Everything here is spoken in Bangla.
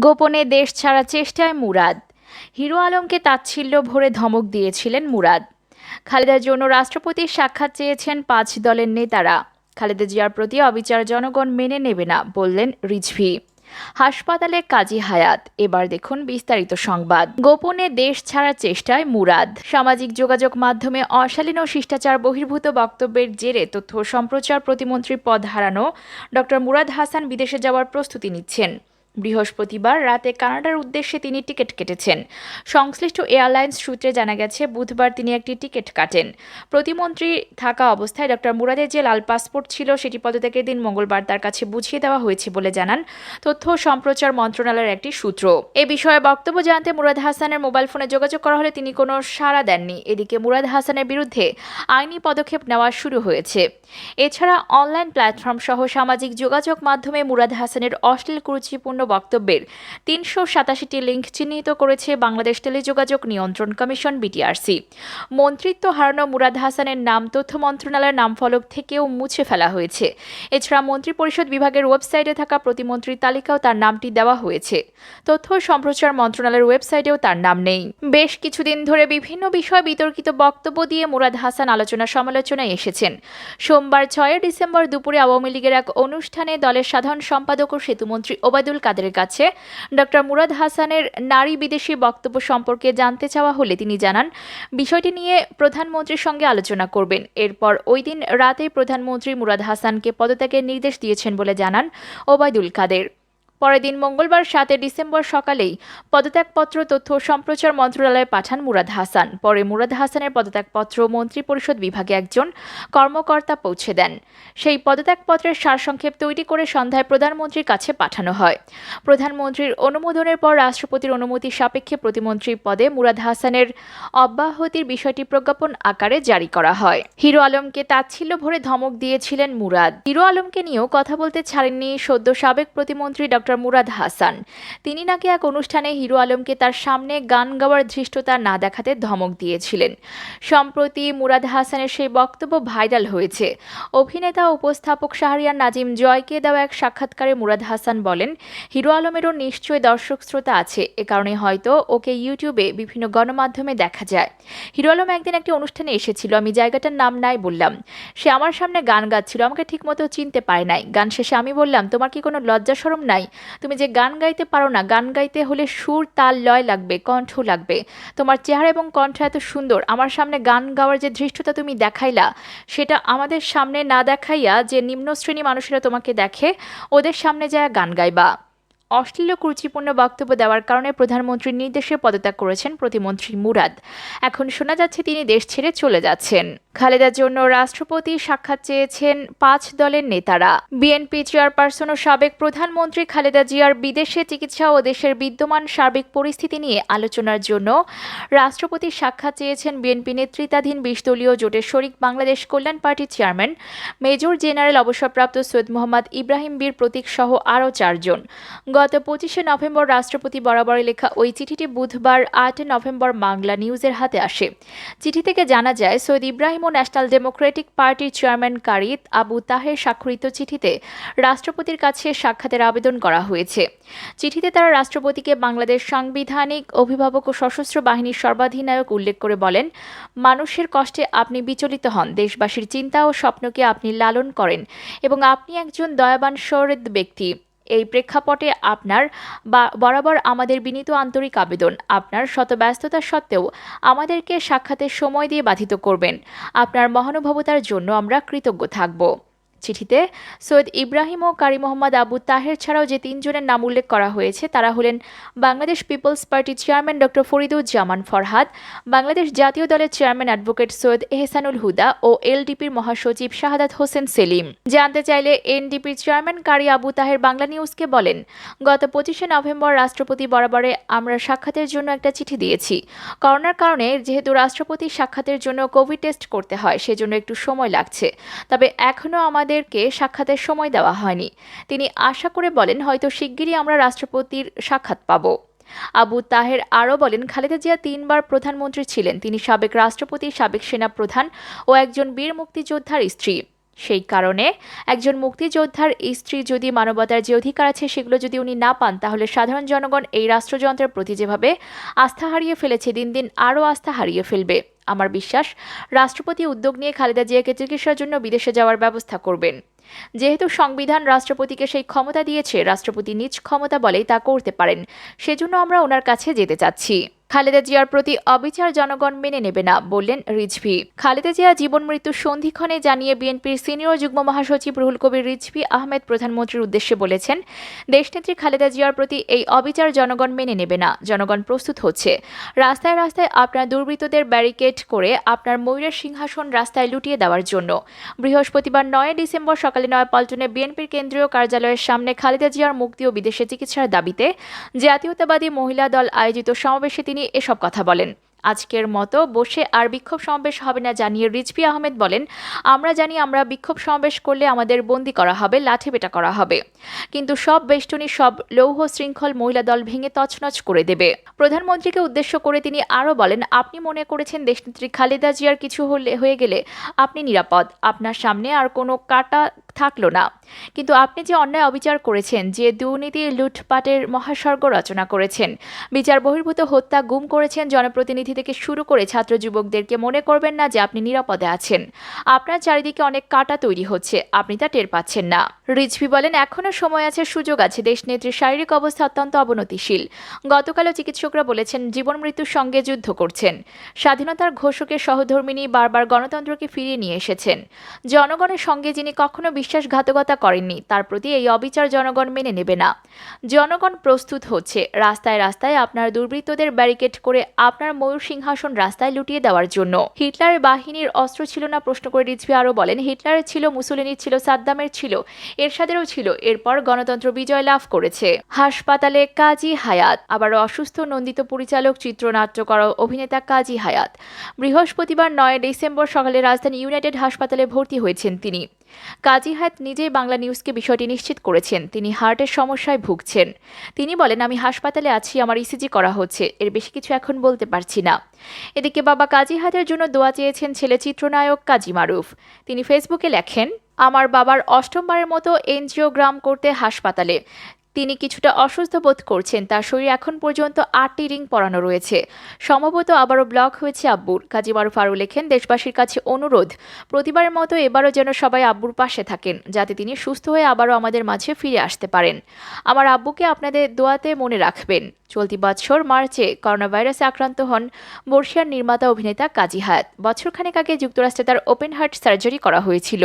গোপনে দেশ ছাড়া চেষ্টায় মুরাদ। হিরো আলমকে তাচ্ছিল্য ভরে ধমক দিয়েছিলেন মুরাদ। খালেদার জন্য রাষ্ট্রপতির সাক্ষাৎ চেয়েছেন পাঁচ দলের নেতারা। খালেদা জিয়ার প্রতি অবিচার জনগণ মেনে নেবে না বললেন রিজভি। হাসপাতালে কাজী হায়াত। এবার দেখুন বিস্তারিত সংবাদ। গোপনে দেশ ছাড়ার চেষ্টায় মুরাদ। সামাজিক যোগাযোগ মাধ্যমে অশালীন ও শিষ্টাচার বহির্ভূত বক্তব্যের জেরে তথ্য সম্প্রচার প্রতিমন্ত্রী পদ হারানো ডক্টর মুরাদ হাসান বিদেশে যাওয়ার প্রস্তুতি নিচ্ছেন। বৃহস্পতিবার রাতে কানাডার উদ্দেশ্যে তিনি টিকিট কেটেছেন। সংশ্লিষ্ট এয়ারলাইন্স সূত্রে জানা গেছে, বুধবার তিনি একটি টিকিট কাটেন। প্রতিমন্ত্রী থাকা অবস্থায় ডক্টর মুরাদের যে লাল পাসপোর্ট ছিল, সেটি পদত্যাগের দিন মঙ্গলবার তার কাছে বুঝিয়ে দেওয়া হয়েছে বলে জানান তথ্য ও সম্প্রচার মন্ত্রণালয়ের একটি সূত্র। এ বিষয়ে বক্তব্য জানতে মুরাদ হাসানের মোবাইল ফোনে যোগাযোগ করা হলে তিনি কোনো সাড়া দেননি। এদিকে মুরাদ হাসানের বিরুদ্ধে আইনি পদক্ষেপ নেওয়া শুরু হয়েছে। এছাড়া অনলাইন প্ল্যাটফর্ম সহ সামাজিক যোগাযোগ মাধ্যমে মুরাদ হাসানের অশ্লীল কুরুচিপূর্ণ বক্তব্যের। তিনশো সাতাশিটি লিঙ্ক চিহ্নিত করেছে বাংলাদেশ টেলিযোগাযোগ নিয়ন্ত্রণ কমিশন বিটিআরসি। মন্ত্রিত্ব হারানো মুরাদ হাসানের নাম তথ্য মন্ত্রণালয়ের নামফলক থেকেও মুছে ফেলা হয়েছে। এছাড়া মন্ত্রিপরিষদ বিভাগের ওয়েবসাইটে থাকা প্রতিমন্ত্রীর তালিকাও তার নামটি দেওয়া হয়েছে। তথ্য সম্প্রচার মন্ত্রণালয়ের ওয়েবসাইটেও তার নাম নেই। বেশ কিছুদিন ধরে বিভিন্ন বিষয়ে বিতর্কিত বক্তব্য দিয়ে মুরাদ হাসান আলোচনা সমালোচনায় এসেছেন। সোমবার ছয় ডিসেম্বর দুপুরে আওয়ামী লীগের এক অনুষ্ঠানে দলের সাধারণ সম্পাদক ও সেতুমন্ত্রী ওবায়দুল কাদেরের কাছে। ডক্টর মুরাদ হাসানের নারী বিদেশি বক্তব্য সম্পর্কে জানতে চাওয়া হলে তিনি জানান, বিষয়টি নিয়ে প্রধানমন্ত্রীর সঙ্গে আলোচনা করবেন। এরপর ওই দিন রাতে প্রধানমন্ত্রী মুরাদ হাসানকে পদত্যাগের নির্দেশ দিয়েছেন বলে জানান ওবায়দুল কাদের। পরের দিন মঙ্গলবার সাতই ডিসেম্বর সকালেই পদত্যাগপত্র, তথ্য সম্প্রচার মন্ত্রণালয়ে পাঠান মুরাদ হাসান। পরে মুরাদ হাসানের পদত্যাগপত্র মন্ত্রিপরিষদ বিভাগে একজন কর্মকর্তা পৌঁছে দেন। সেই পদত্যাগপত্রের সারসংক্ষেপ তৈরি করে সন্ধ্যায় প্রধানমন্ত্রীর কাছে পাঠানো হয়। প্রধানমন্ত্রীর অনুমোদনের পর রাষ্ট্রপতির অনুমতি সাপেক্ষে প্রতিমন্ত্রী পদে মুরাদ হাসানের অব্যাহতির বিষয়টি প্রজ্ঞাপন আকারে জারি করা হয়। হিরো আলমকে তাচ্ছিল্য ভরে ধমক দিয়েছিলেন মুরাদ। হিরো আলমকে নিয়েও কথা বলতে ছাড়েননি সদ্য সাবেক প্রতিমন্ত্রী ডক্টর মুরাদ হাসান। তিনি নাকি এক অনুষ্ঠানে হিরো আলমকে তার সামনে গান গাওয়ার ধৃষ্টতা না দেখাতে ধমক দিয়েছিলেন। সম্প্রতি মুরাদ হাসানের সেই বক্তব্য ভাইরাল হয়েছে। অভিনেতা উপস্থাপক শাহরিয়ার নাজিম জয়কে দেওয়া এক সাক্ষাৎকারে মুরাদ হাসান বলেন, হিরো আলমেরও নিশ্চয় দর্শক শ্রোতা আছে। এ কারণে হয়তো ওকে ইউটিউবে বিভিন্ন গণমাধ্যমে দেখা যায়। হিরো আলম একদিন একটি অনুষ্ঠানে এসেছিল, আমি জায়গাটার নাম নাই বললাম। সে আমার সামনে গান গাচ্ছিল, আমাকে ঠিকমতো চিনতে পারে নাই। গান শেষে আমি বললাম, তোমার কি কোনো লজ্জা সরম নাই? তুমি যে গান গাইতে পারো না, গান গাইতে হলে সুর, তাল, লয় লাগবে, কণ্ঠ লাগবে। তোমার চেহারা এবং কণ্ঠ এত সুন্দর, আমার সামনে গান গাওয়ার যে ধৃষ্টতা তুমি দেখাইলা, সেটা আমাদের সামনে না দেখাইয়া যে নিম্ন শ্রেণি মানুষেরা তোমাকে দেখে, ওদের সামনে যায় গান গাইবা। অশ্লীল কুরুচিপূর্ণ বক্তব্য দেওয়ার কারণে প্রধানমন্ত্রীর নির্দেশে পদত্যাগ করেছেন প্রতিমন্ত্রী মুরাদ। এখন শোনা যাচ্ছে তিনি দেশ ছেড়ে চলে যাচ্ছেন। খালেদার জন্য রাষ্ট্রপতি সাক্ষাৎ চেয়েছেন পাঁচ দলের নেতারা। বিএনপি চেয়ারপারসন ও সাবেক প্রধানমন্ত্রী খালেদা জিয়ার বিদেশে চিকিৎসা ও দেশের বিদ্যমান সার্বিক পরিস্থিতি নিয়ে আলোচনার জন্য রাষ্ট্রপতির সাক্ষাৎ চেয়েছেন বিএনপি নেতৃত্বাধীন বিশ দলীয় জোটের শরিক বাংলাদেশ কল্যাণ পার্টির চেয়ারম্যান, মেজর জেনারেল অবসরপ্রাপ্ত সৈয়দ মোহাম্মদ ইব্রাহিম বীর প্রতীক সহ আরও চারজন। গত পঁচিশে নভেম্বর রাষ্ট্রপতি বরাবরে লেখা ওই চিঠিটি বুধবার আট নভেম্বর বাংলা নিউজের হাতে আসে। চিঠি থেকে জানা যায়, সৈয়দ ইব্রাহিম ও ন্যাশনাল ডেমোক্রেটিক পার্টির চেয়ারম্যান কারিত আবু তাহের স্বাক্ষরিত চিঠিতে রাষ্ট্রপতির কাছে সাক্ষাতের আবেদন করা হয়েছে। চিঠিতে তারা রাষ্ট্রপতিকে বাংলাদেশ সাংবিধানিক অভিভাবক ও সশস্ত্র বাহিনীর সর্বাধিনায়ক উল্লেখ করে বলেন, মানুষের কষ্টে আপনি বিচলিত হন, দেশবাসীর চিন্তা ও স্বপ্নকে আপনি লালন করেন এবং আপনি একজন দয়াবান সহৃদ ব্যক্তি। এই প্রেক্ষাপটে আপনার বরাবর আমাদের বিনীত আন্তরিক আবেদন। আপনার শতব্যস্ততা সত্ত্বেও আমাদেরকে সাক্ষাতের সময় দিয়ে বাধিত করবেন। আপনার মহানুভবতার জন্য আমরা কৃতজ্ঞ থাকব। চিঠিতে। সৈয়দ ইব্রাহিম ও কারি মোহাম্মদ আবু তাহের ছাড়াও যে তিনজনের নাম উল্লেখ করা হয়েছে, তারা হলেন বাংলাদেশ পিপলস পার্টির চেয়ারম্যান ডক্টর ফরিদুজ্জামান ফরহাদ, বাংলাদেশ জাতীয় দলের চেয়ারম্যান অ্যাডভোকেট সৈয়দ এহসানুল হুদা ও এলডিপির মহাসচিব শাহাদাত হোসেন সেলিম। জানতে চাইলে এনডিপির চেয়ারম্যান কারি আবু তাহের বাংলা নিউজকে বলেন, গত পঁচিশে নভেম্বর রাষ্ট্রপতি বরাবরে আমরা সাক্ষাতের জন্য একটা চিঠি দিয়েছি। করোনার কারণে যেহেতু রাষ্ট্রপতি সাক্ষাতের জন্য কোভিড টেস্ট করতে হয়, সেজন্য একটু সময় লাগছে। তবে এখনও আমাদের আমাদেরকে সাক্ষাতের সময় দেওয়া হয়নি। তিনি আশা করে বলেন, হয়তো শিগগিরই আমরা রাষ্ট্রপতির সাক্ষাৎ পাব। আবু তাহের আরও বলেন, খালেদা জিয়া তিনবার প্রধানমন্ত্রী ছিলেন। তিনি সাবেক রাষ্ট্রপতি, সাবেক সেনা প্রধান ও একজন বীর মুক্তিযোদ্ধার স্ত্রী। সেই কারণে একজন মুক্তিযোদ্ধার স্ত্রী যদি মানবতার যে অধিকার আছে সেগুলো যদি উনি না পান, তাহলে সাধারণ জনগণ এই রাষ্ট্রযন্ত্রের প্রতি যেভাবে আস্থা হারিয়ে ফেলেছে, দিন দিন আরও আস্থা হারিয়ে ফেলবে। আমার বিশ্বাস, রাষ্ট্রপতি উদ্যোগ নিয়ে খালেদা জিয়াকে চিকিৎসার জন্য বিদেশে যাওয়ার ব্যবস্থা করবেন। যেহেতু সংবিধান রাষ্ট্রপতিকে সেই ক্ষমতা দিয়েছে, রাষ্ট্রপতি নিজ ক্ষমতা বলেই তা করতে পারেন। সেজন্য আমরা ওনার কাছে যেতে চাচ্ছি। খালেদা জিয়ার প্রতি অবিচার জনগণ মেনে নেবে না, বললেন রিজভি। খালেদা জিয়া জীবন মৃত্যু সন্ধিক্ষণে জানিয়ে বিএনপির সিনিয়র যুগ্ম মহাসচিব রুহুল কবির রিজভি আহমেদ প্রধানমন্ত্রীর উদ্দেশ্যে বলেছেন, দেশনেত্রী খালেদা জিয়ার প্রতি এই অবিচার জনগণ মেনে নেবে না, জনগণ প্রস্তুত হচ্ছে। রাস্তায় রাস্তায় আপনার দুর্বৃত্তদের ব্যারিকেড করে আপনার ময়ূরের সিংহাসন রাস্তায় লুটিয়ে দেওয়ার জন্য। বৃহস্পতিবার নয় ডিসেম্বর সকালে নয় পল্টনে বিএনপির কেন্দ্রীয় কার্যালয়ের সামনে খালেদা জিয়ার মুক্তি ও বিদেশে চিকিৎসার দাবিতে জাতীয়তাবাদী মহিলা দল আয়োজিত সমাবেশে তিনি এসব কথা বলেন। আজকের মতো বসে আর বিক্ষোভ সমাবেশ হবে না জানিয়ে রিজভি আহমেদ বলেন, আমরা জানি আমরা বিক্ষোভ সমাবেশ করলে আমাদের বন্দি করা হবে লাঠিপেটা করা হবে। কিন্তু সব বেষ্টনী, সব লৌহ শৃঙ্খল মহিলা দল ভেঙে তছনছ করে দেবে। প্রধানমন্ত্রীকে উদ্দেশ্য করে তিনি আরও বলেন, আপনি মনে করেছেন দেশনেত্রী খালেদা জিয়ার কিছু হলে, হয়ে গেলে আপনি নিরাপদ। আপনার সামনে আর কোনো কাটা থাকল না। কিন্তু আপনি যে অন্যায় অবিচার করেছেন, যে দুর্নীতি, লুটপাটের মহাস্বর্গ রচনা করেছেন, বিচার বহির্ভূত হত্যা গুম করেছেন জনপ্রতিনিধি থেকে শুরু করে ছাত্র যুবকদেরকে মনে করবেন না যে আপনি নিরাপদে আছেন। আপনার চারিদিকে অনেক কাটা তৈরি হচ্ছে, আপনি তা টের পাচ্ছেন না। রিজভি বলেন এখনও সময় আছে, সুযোগ আছে। দেশনেত্রীর শারীরিক অবস্থা অত্যন্ত অবনতিশীল। গতকালও চিকিৎসকরা বলেছেন, জীবন মৃত্যুর সঙ্গে যুদ্ধ করছেন। স্বাধীনতার ঘোষকের সহধর্মিনী বারবার গণতন্ত্রকে ফিরিয়ে নিয়ে এসেছেন। জনগণের সঙ্গে যিনি কখনো বিশ্বাসঘাতকতা করেননি। তার প্রতি এই অবিচার জনগণ মেনে নেবে না। জনগণ প্রস্তুত হচ্ছে। রাস্তায় রাস্তায় আপনার দুর্বৃত্তদের ব্যারিকেড করে আপনার ময়ূর সিংহাসন রাস্তায় লুটিয়ে দেওয়ার জন্য। হিটলারের বাহিনীর অস্ত্র ছিল না প্রশ্ন করে রিজভি আরও বলেন হিটলারের ছিল, মুসলিনীর ছিল, সাদ্দামের ছিল, এরশাদেরও ছিল। এরপর গণতন্ত্র বিজয় লাভ করেছে। হাসপাতালে কাজী হায়াত, আবারও অসুস্থ নন্দিত পরিচালক চিত্রনাট্যকর অভিনেতা কাজী হায়াত। বৃহস্পতিবার নয় ডিসেম্বর সকালে রাজধানী ইউনাইটেড হাসপাতালে ভর্তি হয়েছেন তিনি। কাজী হায়াত নিজেই বাংলা নিউজকে বিষয়টি নিশ্চিত করেছেন। তিনি হার্টের সমস্যায় ভুগছেন। তিনি বলেন, আমি হাসপাতালে আছি, আমার ইসিজি করা হচ্ছে। এর বেশি কিছু এখন বলতে পারছি না। এদিকে বাবা কাজী হায়াতের জন্য দোয়া চেয়েছেন ছেলে চিত্রনায়ক কাজী মারুফ। তিনি ফেসবুকে লেখেন, আমার বাবার অষ্টমবারের মতো এনজিওগ্রাম করতে হাসপাতালে। তিনি কিছুটা অসুস্থ বোধ করছেন। তার শরীর এখন পর্যন্ত আটটি রিং পরানো রয়েছে। সম্ভবত আবারও ব্লক হয়েছে আব্বুর। কাজী মারুফ আরও লেখেন, দেশবাসীর কাছে অনুরোধ, প্রতিবারের মতো এবারও যেন সবাই আব্বুর পাশে থাকেন, যাতে তিনি সুস্থ হয়ে আবারও আমাদের মাঝে ফিরে আসতে পারেন। আমার আব্বুকে আপনাদের দোয়াতে মনে রাখবেন। চলতি বছর মার্চে করোনা ভাইরাসে আক্রান্ত হন বর্ষিয়ার নির্মাতা অভিনেতা কাজী হায়াত। বছরখানেক আগে যুক্তরাষ্ট্রে তার ওপেন হার্ট সার্জারি করা হয়েছিল।